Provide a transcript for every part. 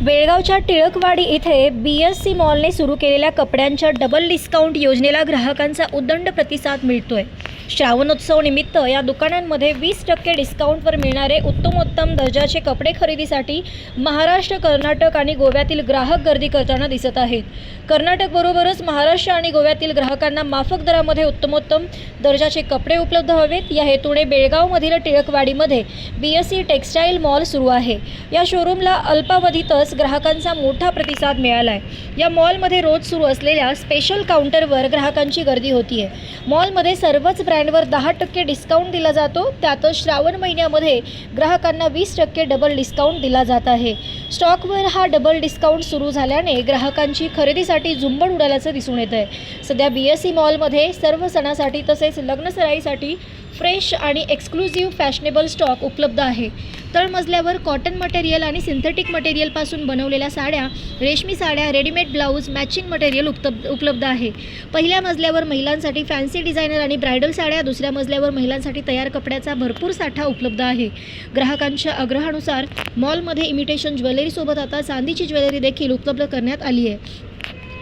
बेळगावच्या टिळकवाडी इथे बी S C मॉलने सुरू केलेल्या कपड्यांच्या डबल डिस्काउंट योजनेला ग्राहकांचा उदंड प्रतिसाद मिळतोय. श्रावणोत्सव निमित्त या दुकानांमध्ये वीस टक्के डिस्काउंटवर मिळणारे उत्तमोत्तम दर्जाचे कपडे खरेदीसाठी महाराष्ट्र कर्नाटक आणि गोव्यातील ग्राहक गर्दी करताना दिसत आहेत. कर्नाटकबरोबरच महाराष्ट्र आणि गोव्यातील ग्राहकांना माफक दरामध्ये उत्तमोत्तम दर्जाचे कपडे उपलब्ध हवेत. या हेतूने बेळगावमधील टिळकवाडीमध्ये B S C textile mall सुरू आहे. या शोरूमला अल्पावधीतच ग्राहकांचा मोठा प्रतिसाद मिळाला आहे या मॉलमध्ये रोज सुरू असलेल्या स्पेशल काउंटरवर ग्राहकांची गर्दी होती आहे मॉलमध्ये सर्वच ब्रँडवर दहा टक्के डिस्काउंट दिला जातो. त्यातच श्रावण महिन्यामध्ये ग्राहकांना वीस टक्के डबल डिस्काउंट दिला जात आहे. स्टॉकवर हा डबल डिस्काउंट सुरू झाल्याने ग्राहकांची खरेदीसाठी झुंबड उडाल्याचं दिसून येत आहे सध्या बी एस सी मॉलमध्ये सर्व सणासाठी तसेच लग्नसराईसाठी फ्रेश आणि एक्सक्लुझिव्ह फॅशनेबल स्टॉक उपलब्ध आहे. तळमजल्यावर कॉटन मटेरियल आणि सिंथेटिक मटेरियलपासून बनवलेल्या साड्या रेशमी साड्या रेडीमेड ब्लाऊज मॅचिंग मटेरियल उपलब्ध उपलब्ध आहे. पहिल्या मजल्यावर महिलांसाठी फॅन्सी डिझायनर आणि ब्रायडल साड्या दुसऱ्या मजल्यावर महिलांसाठी तयार कपड्याचा भरपूर साठा उपलब्ध आहे. ग्राहकांच्या आग्रहानुसार मॉलमध्ये इमिटेशन ज्वेलरीसोबत आता चांदीची ज्वेलरी देखील उपलब्ध करण्यात आली आहे.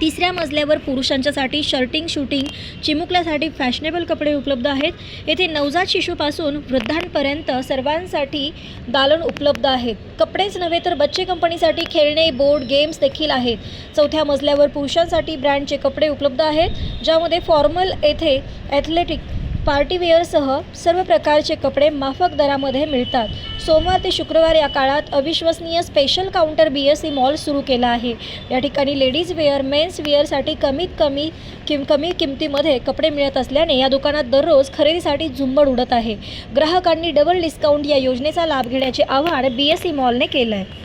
तिसऱ्या मजल्यावर पुरुषांच्यासाठी शर्टिंग शूटिंग चिमुकल्यासाठी फॅशनेबल कपडे उपलब्ध आहेत. येथे नवजात शिशूपासून वृद्धांपर्यंत सर्वांसाठी दालन उपलब्ध आहेत कपडेच नव्हे तर बच्चे कंपनीसाठी खेळणे बोर्ड गेम्स देखील आहेत. चौथ्या मजल्यावर पुरुषांसाठी ब्रँडचे कपडे उपलब्ध आहेत ज्यामध्ये फॉर्मल येथे ॲथलेटिक पार्टीवेअरसह सर्व प्रकारचे कपडे माफक दरामध्ये मिळतात. सोमवार ते शुक्रवार या काळात अविश्वसनीय special counter B S C mall सुरू केला आहे. या ठिकाणी लेडीज वेअर मेन्स वेअरसाठी कमीत कमी किम कमी किमतीमध्ये कपडे मिळत असल्याने या दुकानात दररोज खरेदीसाठी झुंबड उडत आहे. ग्राहकांनी डबल डिस्काउंट या योजनेचा लाभ घेण्याचे आवाहन बी एस सी मॉलने केलं आहे